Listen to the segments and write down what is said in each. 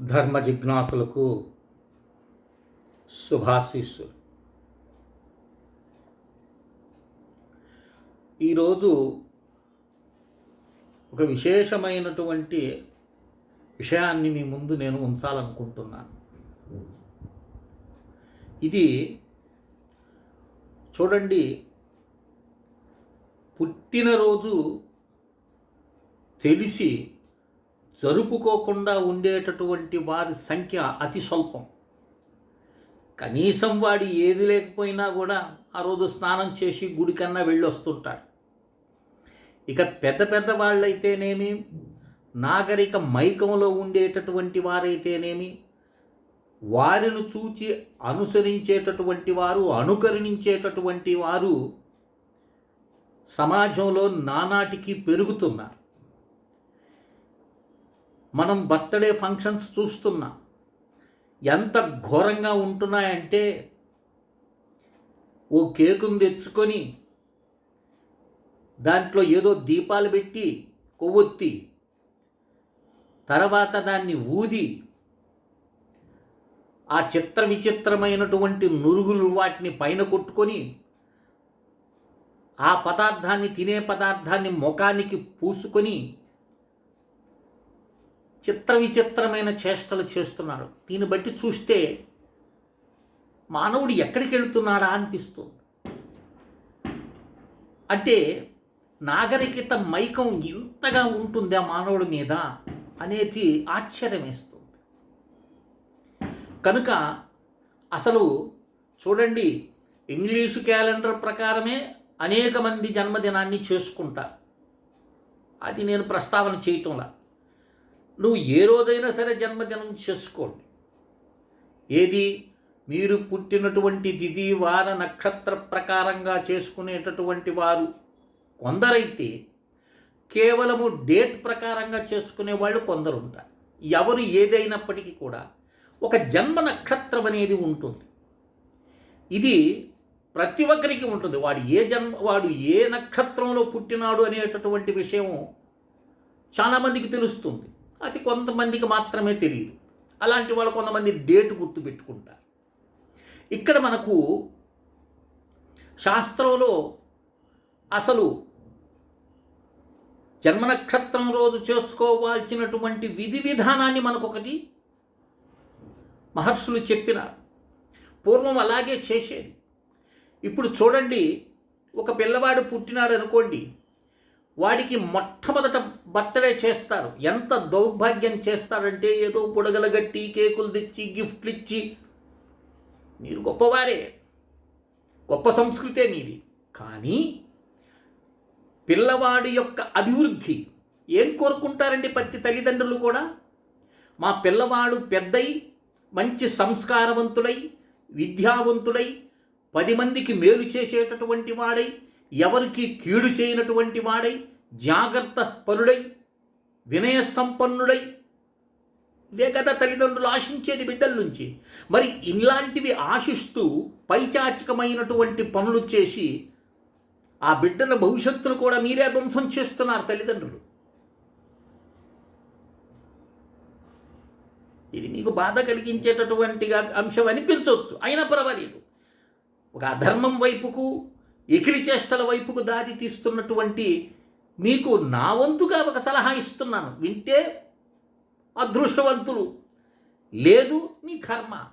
ధర్మ జిజ్ఞాసులకు శుభాశీస్సులు. ఈరోజు ఒక విశేషమైనటువంటి విషయాన్ని మీ ముందు నేను ఉంచాలనుకుంటున్నాను. ఇది చూడండి పుట్టినరోజు తెలిసి జరుపుకోకుండా ఉండేటటువంటి వారి సంఖ్య అతి స్వల్పం. కనీసం వాడి ఏది లేకపోయినా కూడా ఆ రోజు స్నానం చేసి గుడికన్నా వెళ్ళొస్తుంటాడు. ఇక పెద్ద పెద్ద వాళ్ళైతేనేమి నాగరిక మైకంలో ఉండేటటువంటి వారైతేనేమి వారిని చూచి అనుసరించేటటువంటి వారు అనుకరణించేటటువంటి వారు సమాజంలో నానాటికి పెరుగుతున్నారు. మనం బర్త్డే ఫంక్షన్స్ చూస్తున్నాం. ఎంత ఘోరంగా ఉంటున్నాయంటే ఓ కేకును తెచ్చుకొని దాంట్లో ఏదో దీపాలు పెట్టి కొవ్వొత్తి తర్వాత దాన్ని ఊది ఆ చిత్ర విచిత్రమైనటువంటి నురుగులు వాటిని పైన కొట్టుకొని ఆ పదార్థాన్ని తినే పదార్థాన్ని ముఖానికి పూసుకొని చిత్ర విచిత్రమైన చేష్టలు చేస్తున్నాడు. దీన్ని బట్టి చూస్తే మానవుడు ఎక్కడికి వెళుతున్నాడా అనిపిస్తుంది. అంటే నాగరికత మైకం ఇంతగా ఉంటుందా మానవుడి మీద అనేది ఆశ్చర్యమేస్తుంది కనుక అసలు చూడండి ఇంగ్లీషు క్యాలెండర్ ప్రకారమే అనేక మంది జన్మదినాన్ని చేసుకుంటారు. అది నేను ప్రస్తావన చేయటంలా. నువ్వు ఏ రోజైనా సరే జన్మదినం చేసుకోండి. ఏది? మీరు పుట్టినటువంటి తిథి వార నక్షత్ర ప్రకారంగా చేసుకునేటటువంటి వారు కొందరైతే కేవలము డేట్ ప్రకారంగా చేసుకునే వాళ్ళు కొందరు ఉంటారు ఎవరు ఏదైనప్పటికీ కూడా ఒక జన్మ నక్షత్రం అనేది ఉంటుంది. ఇది ప్రతి ఒక్కరికి ఉంటుంది. వాడు ఏ జన్మ వాడు ఏ నక్షత్రంలో పుట్టినాడు అనేటటువంటి విషయం చాలామందికి తెలుస్తుంది. అది కొంతమందికి మాత్రమే తెలియదు అలాంటి వాళ్ళు కొంతమంది డేట్ గుర్తు పెట్టుకుంటారు. ఇక్కడ మనకు శాస్త్రంలో అసలు జన్మ నక్షత్రం రోజు చేసుకోవాల్సినటువంటి విధి విధానాన్ని మనకొకటి మహర్షులు చెప్పినారు. పూర్వం అలాగే చేసేది. ఇప్పుడు చూడండి ఒక పిల్లవాడు పుట్టినాడు అనుకోండి వాడికి మొట్టమొదట బర్త్డే చేస్తారు. ఎంత దౌర్భాగ్యం చేస్తారంటే ఏదో బుడగలగట్టి కేకులు తెచ్చి గిఫ్ట్లు ఇచ్చి. మీరు గొప్పవారే. గొప్ప సంస్కృతే మీది. కానీ పిల్లవాడి యొక్క అభివృద్ధి ఏం కోరుకుంటారండి ప్రతి తల్లిదండ్రులు కూడా? మా పిల్లవాడు పెద్దయి మంచి సంస్కారవంతుడై విద్యావంతుడై పది మందికి మేలు చేసేటటువంటి వాడై ఎవరికి కీడు చేయనటువంటి వాడై జాగ్రత్త పరుడై వినయ సంపన్నుడై ఇదే కదా తల్లిదండ్రులు ఆశించేది బిడ్డల నుంచి. మరి ఇలాంటివి ఆశిస్తూ పైచాచికమైనటువంటి పనులు చేసి ఆ బిడ్డల భవిష్యత్తును కూడా మీరే ధ్వంసం చేస్తున్నారు తల్లిదండ్రులు. ఇది మీకు బాధ కలిగించేటటువంటి అంశం అనిపించవచ్చు. అయినా పర్వాలేదు. ఒక అధర్మం వైపుకు ఎకిలి చేష్టల వైపుకు దారి తీస్తున్నటువంటి మీకు నా వంతుగా ఒక సలహా ఇస్తున్నాను. వింటే అదృష్టవంతులు. లేదు మీ కర్మ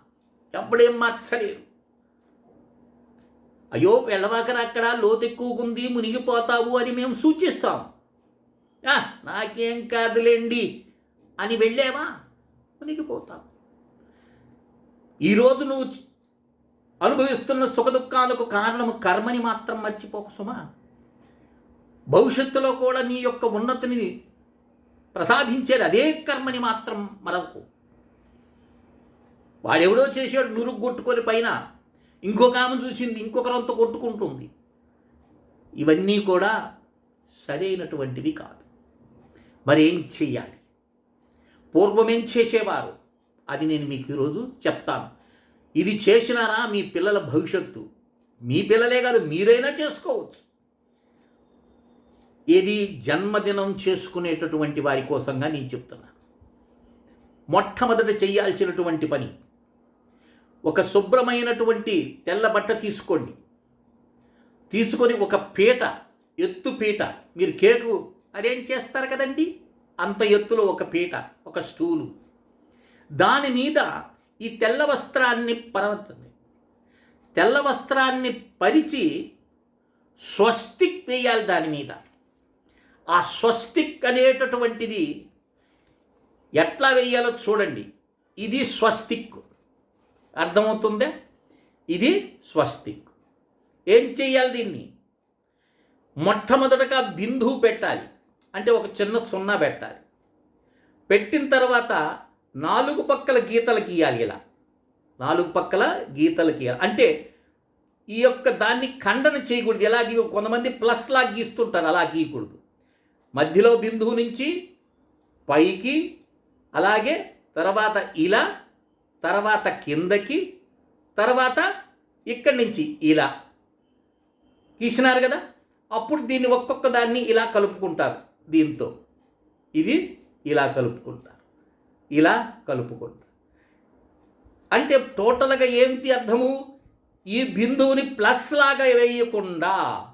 ఎప్పుడేం మార్చలేరు. అయ్యో వెళ్ళవాకర అక్కడ లోతెక్కువకుంది మునిగిపోతావు అని మేము సూచిస్తాం. నాకేం కాదులేండి అని వెళ్ళావా? మునిగిపోతావు. ఈరోజు నువ్వు అనుభవిస్తున్న సుఖదుఖాలకు కారణము కర్మని మాత్రం మర్చిపోక సుమా. భవిష్యత్తులో కూడా నీ యొక్క ఉన్నతిని ప్రసాదించేది అదే కర్మని మాత్రం మరవకు. వాడెవడో చేసాడు నురుగు కొట్టుకొని పైన ఇంకొక ఆమె చూసింది ఇంకొకరంతా కొట్టుకుంటుంది. ఇవన్నీ కూడా సరైనటువంటివి కాదు. మరేం చెయ్యాలి? పూర్వమేం చేసేవారు? అది నేను మీకు ఈరోజు చెప్తాను. ఇది చేసినారా మీ పిల్లల భవిష్యత్తు? మీ పిల్లలే కాదు మీరైనా చేసుకోవచ్చు. ఇది జన్మదినం చేసుకునేటటువంటి వారి కోసంగా నేను చెప్తున్నాను మొట్టమొదట చేయాల్సినటువంటి పని ఒక శుభ్రమైనటువంటి తెల్ల బట్ట తీసుకోండి. తీసుకొని ఒక పీట ఎత్తు పీట మీరు కేకు అదేం చేస్తారు కదండి? అంత ఎత్తులో ఒక పీట ఒక స్టూలు. దాని మీద ఈ తెల్ల వస్త్రాన్ని పరవచ్చండి తెల్ల వస్త్రాన్ని పరిచి స్వస్తిక్ వేయాలి దాని మీద. ఆ స్వస్తిక్ అనేటటువంటిది ఎట్లా వేయాలో చూడండి. ఇది స్వస్తిక్. అర్థమవుతుందే? ఇది స్వస్తిక్. ఏం చేయాలి దీన్ని? మొట్టమొదటగా బిందువు పెట్టాలి. అంటే ఒక చిన్న సున్నా పెట్టాలి. పెట్టిన తర్వాత నాలుగు పక్కల గీతలు గీయాలి ఇలా. నాలుగు పక్కల గీతలు గీయాలి. అంటే ఈ యొక్క దాన్ని ఖండన చేయకూడదు. ఎలా గీ కొంతమంది ప్లస్ లా గీస్తుంటారు అలా గీయకూడదు. మధ్యలో బిందువు నుంచి పైకి అలాగే తర్వాత ఇలా తర్వాత కిందకి తర్వాత ఇక్కడి నుంచి ఇలా. గీసినారు కదా? అప్పుడు దీన్ని ఒక్కొక్క దాన్ని ఇలా కలుపుకుంటారు దీంతో. ఇది ఇలా కలుపుకుంటారు. ఇలా కలుపుకుంటారు అంటే టోటల్గా ఏమిటి అర్థము? ఈ బిందువుని ప్లస్ లాగా వేయకుండా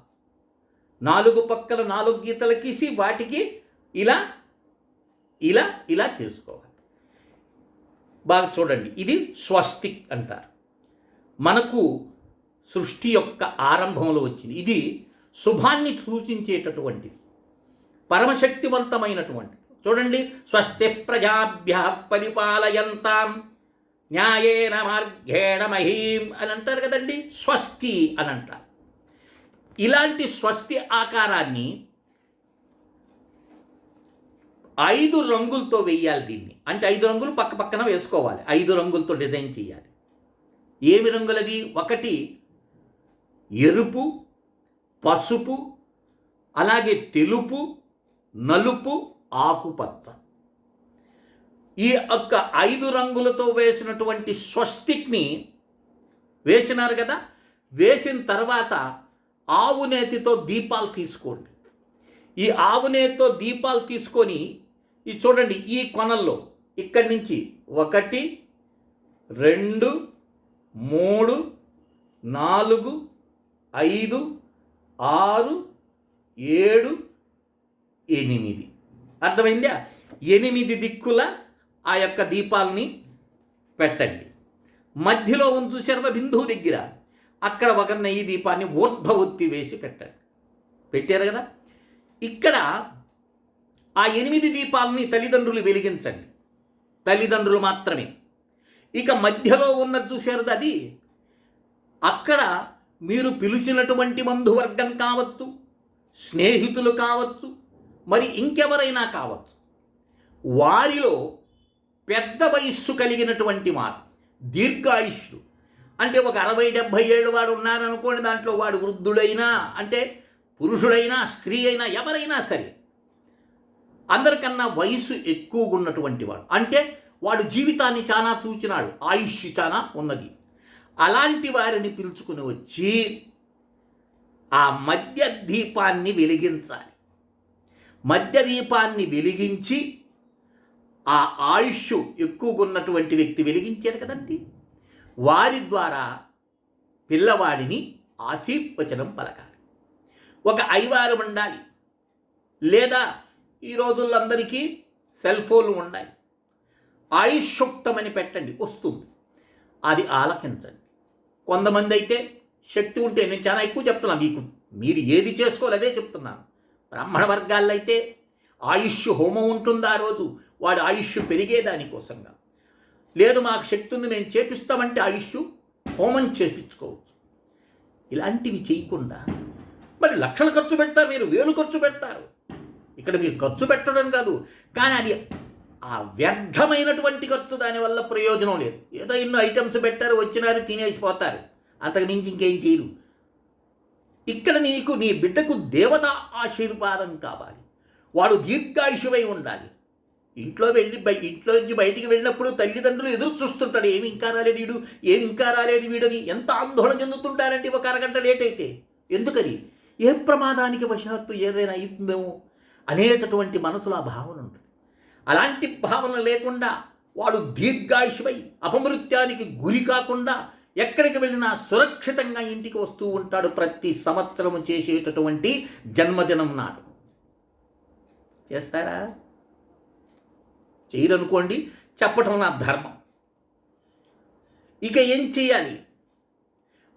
నాలుగు పక్కల నాలుగు గీతలు గీసి వాటికి ఇలా ఇలా ఇలా చేసుకోవాలి. బాగా చూడండి. ఇది స్వస్తిక్ అంటారు. మనకు సృష్టి యొక్క ఆరంభంలో వచ్చింది. ఇది శుభాన్ని సూచించేటటువంటిది. పరమశక్తివంతమైనటువంటిది. చూడండి స్వస్తి ప్రజాభ్య పరిపాలయంతాం. న్యాయేన మార్గేణ మహీం అని అంటారు కదండి స్వస్తి అని అంటారు. ఇలాంటి స్వస్తి ఆకారాన్ని ఐదు రంగులతో వేయాలి దీన్ని. అంటే ఐదు రంగులు పక్క పక్కన వేసుకోవాలి. ఐదు రంగులతో డిజైన్ చేయాలి. ఏమి రంగులది? ఒకటి ఎరుపు పసుపు అలాగే తెలుపు నలుపు ఆకుపచ్చ. ఈ యొక్క ఐదు రంగులతో వేసినటువంటి స్వస్తిక్ని వేసినారు కదా? వేసిన తర్వాత ఆవు నేతితో దీపాలు తీసుకోండి. ఈ ఆవు నేతితో దీపాలు తీసుకొని ఈ చూడండి ఈ కొనల్లో ఇక్కడి నుంచి ఒకటి రెండు మూడు నాలుగు ఐదు ఆరు ఏడు ఎనిమిది. అర్థమైందా? ఎనిమిది దిక్కుల ఆ యొక్క దీపాలని పెట్టండి. మధ్యలో ఉంచు శర్మ బిందువు దగ్గర. అక్కడ ఒక నెయ్యి దీపాన్ని ఊర్ధ్వ ఒత్తి వేసి పెట్టండి. పెట్టారు కదా? ఇక్కడ ఆ ఎనిమిది దీపాలని తల్లిదండ్రులు వెలిగించండి. తల్లిదండ్రులు మాత్రమే. ఇక మధ్యలో ఉన్నది చూశారు అది? అక్కడ మీరు పిలిచినటువంటి బంధువర్గం కావచ్చు స్నేహితులు కావచ్చు మరి ఇంకెవరైనా కావచ్చు. వారిలో పెద్ద వయస్సు కలిగినటువంటి వారు దీర్ఘాయుష్యులు. అంటే ఒక అరవై డెబ్భై ఏళ్ళు వాడు ఉన్నారనుకోండి దాంట్లో వాడు వృద్ధుడైనా అంటే పురుషుడైనా స్త్రీ అయినా ఎవరైనా సరే అందరికన్నా వయసు ఎక్కువగా ఉన్నటువంటి వాడు. అంటే వాడు జీవితాన్ని చాలా చూచినాడు ఆయుష్ చాలా ఉన్నది. అలాంటి వారిని పిలుచుకుని వచ్చి ఆ మధ్య దీపాన్ని వెలిగించాలి. మధ్య దీపాన్ని వెలిగించి ఆ ఆయుష్ ఎక్కువగా ఉన్నటువంటి వ్యక్తి వెలిగించాడు కదండి. వారి ద్వారా పిల్లవాడిని ఆశీర్వచనం పలకాలి. ఒక ఐవారు ఉండాలి. లేదా ఈ రోజుల్లో అందరికీ సెల్ ఫోన్లు ఉండాలి. ఆయుష్యుక్తమని పెట్టండి. వస్తుంది. అది ఆలకించండి. కొంతమంది అయితే శక్తి ఉంటే నేను చాలా ఎక్కువ చెప్తున్నాను. మీకు మీరు ఏది చేసుకోవాలి అదే చెప్తున్నాను. బ్రాహ్మణ వర్గాల్లో అయితే ఆయుష్ హోమం ఉంటుంది ఆ రోజు. వాడు ఆయుష్ పెరిగేదానికోసంగా లేదు మాకు శక్తి ఉంది మేము చేపిస్తామంటే ఆయుష్ హోమం చేపించుకోవచ్చు. ఇలాంటివి చేయకుండా మరి లక్షలు ఖర్చు పెడతారు మీరు వేలు ఖర్చు పెడతారు. ఇక్కడ మీరు ఖర్చు పెట్టడం కాదు కానీ అది ఆ వ్యర్థమైనటువంటి ఖర్చు దానివల్ల ప్రయోజనం లేదు. ఏదో ఎన్నో ఐటమ్స్ పెట్టారు వచ్చినారు తినేసిపోతారు అంతకు మించి ఇంకేం చేయరు. ఇక్కడ నీకు నీ బిడ్డకు దేవత ఆశీర్వాదం కావాలి. వాడు దీర్ఘాయుషువై ఉండాలి. ఇంట్లో వెళ్ళి ఇంట్లో నుంచి బయటికి వెళ్ళినప్పుడు తల్లిదండ్రులు ఎదురు చూస్తుంటాడు ఏమి ఇంకా రాలేదు వీడు? ఏమి ఇంకా రాలేదు వీడని? ఎంత ఆందోళన చెందుతుంటారండి ఒక అరగంట లేట్ అయితే. ఎందుకని? ఏ ప్రమాదానికి వశాత్తు ఏదైనా అవుతుందేమో అనేటటువంటి మనసులో ఆ భావన ఉంటుంది. అలాంటి భావన లేకుండా వాడు దీర్ఘాయుషమై అపమృత్యానికి గురి కాకుండా ఎక్కడికి వెళ్ళినా సురక్షితంగా ఇంటికి వస్తూ ఉంటాడు ప్రతి సంవత్సరం చేసేటటువంటి జన్మదినం నాడు. చేస్తారా? చేయరనుకోండి చెప్పటం నా ధర్మం. ఇక ఏం చేయాలి?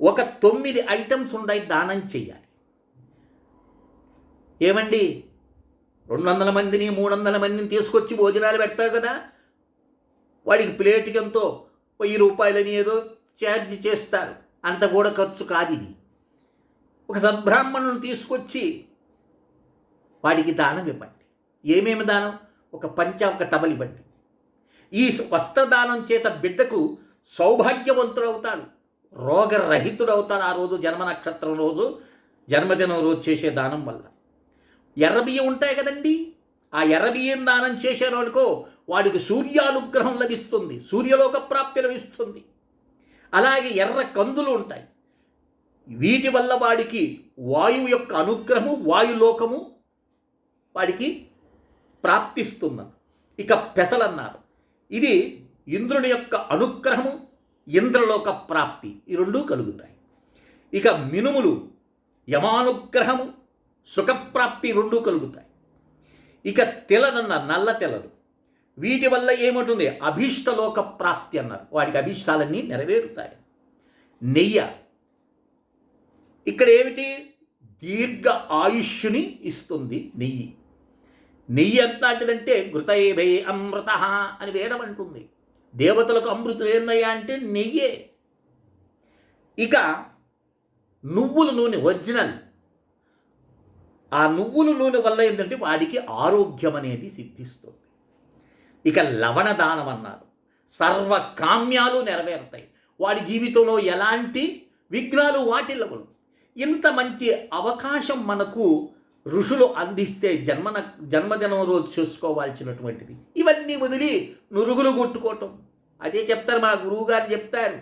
ఒక తొమ్మిది ఐటమ్స్ ఉన్నాయి దానం చేయాలి. ఏమండి? రెండు వందల మందిని మూడు వందల మందిని తీసుకొచ్చి భోజనాలు పెడతావు కదా? వాడికి ప్లేట్కి ఎంతో? వెయ్యి రూపాయలని ఏదో ఛార్జ్ చేస్తారు. అంత కూడా ఖర్చు కాదు ఇది. ఒక సద్బ్రాహ్మణుని తీసుకొచ్చి వాడికి దానం ఇవ్వండి. ఏమేమి దానం? ఒక పంచ ఒక టవల్ ఇవ్వండి. ఈ వస్త్రదానం చేత బిడ్డకు సౌభాగ్యవంతుడవుతాడు. రోగరహితుడవుతాడు ఆ రోజు జన్మ నక్షత్రం రోజు జన్మదినం రోజు చేసే దానం వల్ల. ఎర్రబియ్యం ఉంటాయి కదండి. ఆ ఎర్రబియ్యం దానం దానం చేసేవాడుకో వాడికి సూర్యానుగ్రహం లభిస్తుంది. సూర్యలోక ప్రాప్తి లభిస్తుంది. అలాగే ఎర్ర కందులు ఉంటాయి. వీటి వల్ల వాడికి వాయువు యొక్క అనుగ్రహము వాయులోకము వాడికి ప్రాప్తిస్తుందని ఇక పెసలన్నారు. ఇది ఇంద్రుని యొక్క అనుగ్రహము ఇంద్రలోక ప్రాప్తి. ఈ రెండూ కలుగుతాయి. ఇక మినుములు యమానుగ్రహము సుఖప్రాప్తి రెండూ కలుగుతాయి. ఇక తెలనన్న నల్ల తెలలు. వీటి వల్ల ఏముంటుంది అభీష్టలోక ప్రాప్తి అన్నారు. వాడికి అభీష్టాలన్నీ నెరవేరుతాయి. నెయ్య. ఇక్కడ ఏమిటి? దీర్ఘ ఆయుష్యుని ఇస్తుంది నెయ్యి. నెయ్యి ఎంతలాంటిదంటే ఘృతైభై అమృత అని వేదం అంటుంది. దేవతలకు అమృతం ఏందయ్యా అంటే నెయ్యే. ఇక నువ్వుల నూనె ఒరిజినల్. ఆ నువ్వుల నూనె వల్ల ఏంటంటే వాడికి ఆరోగ్యం అనేది సిద్ధిస్తుంది. ఇక లవణ దానం అన్నారు సర్వకామ్యాలు నెరవేరుతాయి. వాడి జీవితంలో ఎలాంటి విఘ్నాలు వాటిల్లవు ఇంత మంచి అవకాశం మనకు ఋషులు అందిస్తే జన్మన జన్మదినం రోజు చూసుకోవాల్సినటువంటిది. ఇవన్నీ వదిలి నురుగులు కొట్టుకోవటం. అదే చెప్తారు మా గురువు గారు చెప్తారు.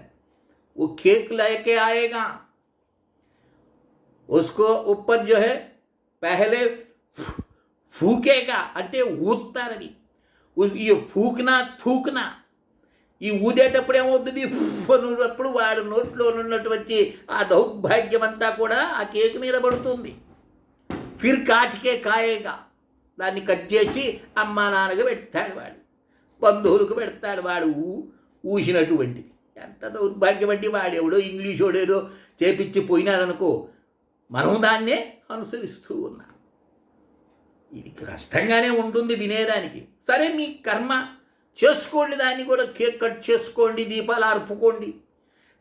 ఓ కేక్ లేకే ఆయేగా. ఉస్కో ఉప్పర్ జో పెహలే ఫూకేగా అంటే ఊతారని ఈ ఫూకినా థూకినా ఈ ఊదేటప్పుడు ఏమవుతుంది? అనున్నప్పుడు వాడు నోట్లో ఉన్నటువంటి ఆ దౌర్భాగ్యం అంతా కూడా ఆ కేక్ మీద పడుతుంది. ఫిర్ కాటికే కాయేగా. దాన్ని కట్ చేసి అమ్మ నాన్నగా పెడతాడు వాడు. బంధువులకు పెడతాడు వాడు ఊ ఊసినటువంటిది. ఎంత దౌర్భాగ్యం అండి వాడెవడో ఇంగ్లీషోడేదో చేపించి పోయినారనుకో మనం దాన్నే అనుసరిస్తూ ఉన్నాం. ఇది కష్టంగానే ఉంటుంది వినేదానికి. సరే మీ కర్మ చేసుకోండి దాన్ని కూడా కేక్ కట్ చేసుకోండి దీపాలు అర్పుకోండి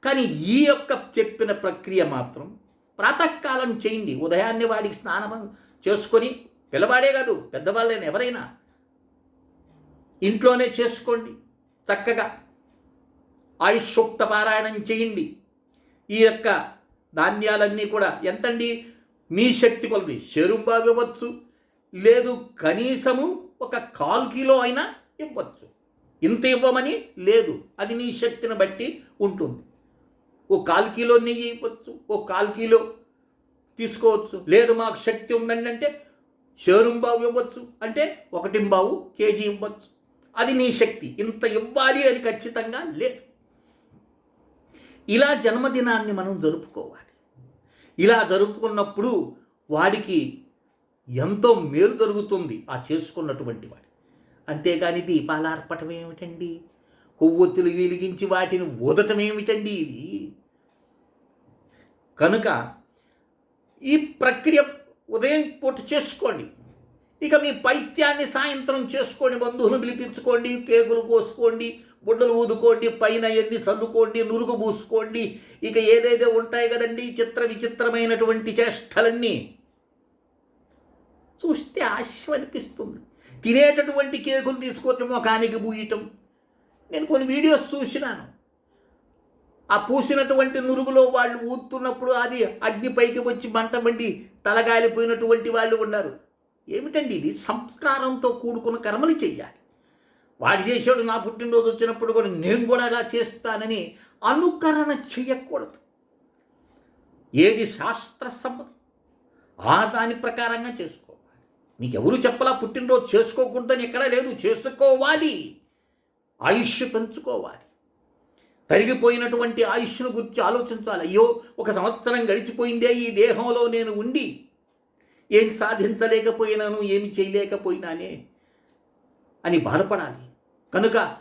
కానీ ఈ యొక్క చెప్పిన ప్రక్రియ మాత్రం ప్రాతకాలం చేయండి. ఉదయాన్నే వాడికి స్నానం చేసుకొని పిల్లవాడే కాదు పెద్దవాళ్ళైన ఎవరైనా ఇంట్లోనే చేసుకోండి. చక్కగా ఆయుషోక్త పారాయణం చేయండి. ఈ యొక్క ధాన్యాలన్నీ కూడా ఎంతండి? మీ శక్తి కొలది. చెరుంబావి ఇవ్వచ్చు. లేదు కనీసము ఒక కాల్ కిలో అయినా ఇవ్వచ్చు. ఇంత ఇవ్వమని లేదు అది నీ శక్తిని బట్టి ఉంటుంది. ఓ కాల్ కిలో నెయ్యి ఇవ్వచ్చు ఓ కాల్ కిలో తీసుకోవచ్చు. లేదు మాకు శక్తి ఉందండి అంటే షేరుంబావు ఇవ్వచ్చు అంటే ఒకటింబావు కేజీ ఇవ్వచ్చు. అది నీ శక్తి ఇంత ఇవ్వాలి అని ఖచ్చితంగా లేదు. ఇలా జన్మదినాన్ని మనం జరుపుకోవాలి. ఇలా జరుపుకున్నప్పుడు వాడికి ఎంతో మేలు జరుగుతుంది ఆ చేసుకున్నటువంటి వాడి. అంతేగాని దీపాలు అర్పటం ఏమిటండి? కొవ్వొత్తులు వెలిగించి వాటిని ఊదటం ఏమిటండి ఇది? కనుక ఈ ప్రక్రియ ఉదయం పూట చేసుకోండి. ఇక మీ పైత్యాన్ని సాయంత్రం చేసుకోండి బంధువులను పిలిపించుకోండి కేకులు కోసుకోండి బుడ్డలు ఊదుకోండి పైన ఎన్ని చల్లుకోండి నురుగు పూసుకోండి. ఇక ఏదైతే ఉంటాయి కదండి చిత్ర విచిత్రమైనటువంటి చేష్టలన్నీ. చూస్తే ఆశయం అనిపిస్తుంది తినేటటువంటి కేకులు తీసుకోవటం ముఖానికి పూయటం. నేను కొన్ని వీడియోస్ చూసినాను. ఆ పూసినటువంటి నురుగులో వాళ్ళు ఊతున్నప్పుడు అది అగ్ని పైకి వచ్చి మంట మండి తలగాలిపోయినటువంటి వాళ్ళు ఉన్నారు. ఏమిటండి ఇది? సంస్కారంతో కూడుకున్న కర్మలు చెయ్యాలి. వాడు చేసాడు నా పుట్టినరోజు వచ్చినప్పుడు కూడా నేను కూడా అలా చేస్తానని అనుకరణ చేయకూడదు ఏది శాస్త్ర సమ్మతి? ఆ దాని ప్రకారంగా చేసుకో నీకెవరు ఎవరు చెప్పలా పుట్టినరోజు చేసుకోకూడదని ఎక్కడా లేదు. చేసుకోవాలి. ఆయుష్ పెంచుకోవాలి. తరిగిపోయినటువంటి ఆయుష్ను గురించి ఆలోచించాలి. అయ్యో ఒక సంవత్సరం గడిచిపోయిందే ఈ దేహంలో నేను ఉండి. ఏం సాధించలేకపోయినాను ఏమి చేయలేకపోయినానే అని బాధపడాలి. కనుక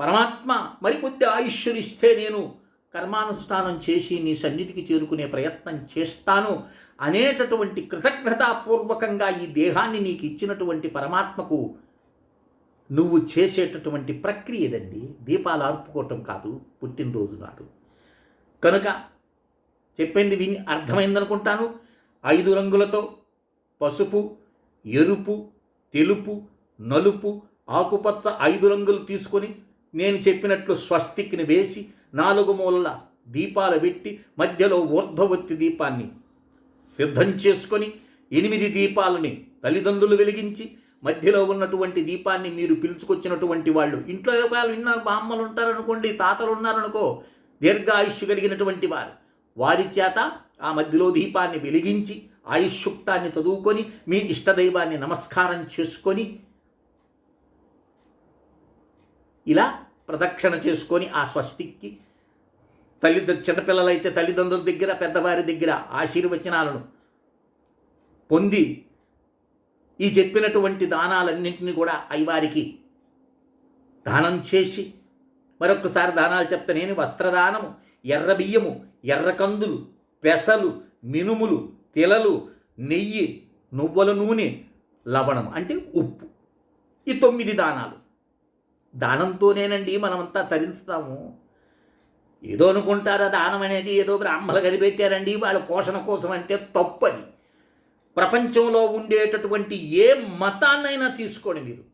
పరమాత్మ మరికొద్ది ఆయుష్యులు ఇస్తే నేను కర్మానుష్ఠానం చేసి నీ సన్నిధికి చేరుకునే ప్రయత్నం చేస్తాను. అనేటటువంటి కృతజ్ఞతాపూర్వకంగా ఈ దేహాన్ని నీకు ఇచ్చినటువంటి పరమాత్మకు నువ్వు చేసేటటువంటి ప్రక్రియదండి దీపాలు ఆర్పుకోవటం కాదు పుట్టినరోజు నాడు. కనుక చెప్పింది విని అర్థమైందనుకుంటాను. ఐదు రంగులతో పసుపు ఎరుపు తెలుపు నలుపు ఆకుపచ్చ ఐదు రంగులు తీసుకొని నేను చెప్పినట్లు స్వస్తిక్ని వేసి నాలుగు మూలల దీపాలు పెట్టి మధ్యలో ఊర్ధ్వవత్తి దీపాన్ని సిద్ధం చేసుకొని ఎనిమిది దీపాలని తల్లిదండ్రులు వెలిగించి మధ్యలో ఉన్నటువంటి దీపాన్ని మీరు పిలుచుకొచ్చినటువంటి వాళ్ళు. ఇంట్లో వాళ్ళు విన్నారు బామ్మలు ఉంటారనుకోండి తాతలు ఉన్నారనుకో దీర్ఘాయుష్యు కలిగినటువంటి వారు. వారి చేత ఆ మధ్యలో దీపాన్ని వెలిగించి ఆయుష్యుక్తాన్ని చదువుకొని మీ ఇష్టదైవాన్ని నమస్కారం చేసుకొని ఇలా ప్రదక్షిణ చేసుకొని ఆ స్వస్తికి తల్లి చిన్నపిల్లలైతే తల్లిదండ్రుల దగ్గర పెద్దవారి దగ్గర ఆశీర్వచనాలను పొంది ఈ చెప్పినటువంటి దానాలన్నింటినీ కూడా అయ్యవారికి దానం చేసి మరొకసారి దానాలు చెప్తా నేను వస్త్రదానము ఎర్ర బియ్యము ఎర్ర కందులు పెసలు మినుములు తిలలు నెయ్యి నువ్వుల నూనె లవణం అంటే ఉప్పు. ఈ తొమ్మిది దానాలు. దానంతోనేనండి మనమంతా తరించుతాము. ఏదో అనుకుంటారా దానం అనేది ఏదో బ్రాహ్మలు కనిపెట్టారండి వాళ్ళ పోషణ కోసం అంటే తప్పది. ప్రపంచంలో ఉండేటటువంటి ఏ మతాన్నైనా తీసుకోండి మీరు.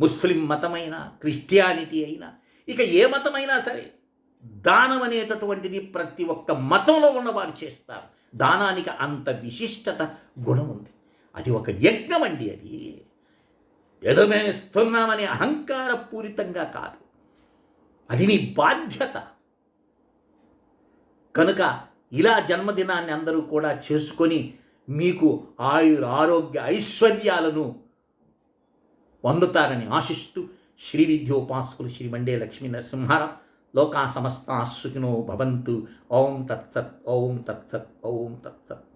ముస్లిం మతమైనా క్రిస్టియానిటీ అయినా ఇక ఏ మతమైనా సరే దానం అనేటటువంటిది ప్రతి ఒక్క మతంలో ఉన్నవారు చేస్తారు. దానానికి అంత విశిష్టత గుణం ఉంది. అది ఒక యజ్ఞం అండి అది. ఏదో మేము ఇస్తున్నామని అహంకారపూరితంగా కాదు. అది మీ బాధ్యత. కనుక ఇలా జన్మదినాన్ని అందరూ కూడా చేసుకొని మీకు ఆయుర ఆరోగ్య ఐశ్వర్యాలను పొందుతారని ఆశిస్తూ శ్రీ విద్యోపాసకులు శ్రీ మండే లక్ష్మీ నరసింహారావు లోకా సమస్త సుఖినో భవంతు. ఓం తత్సత్ ఓం తత్సత్ ఓం తత్సత్.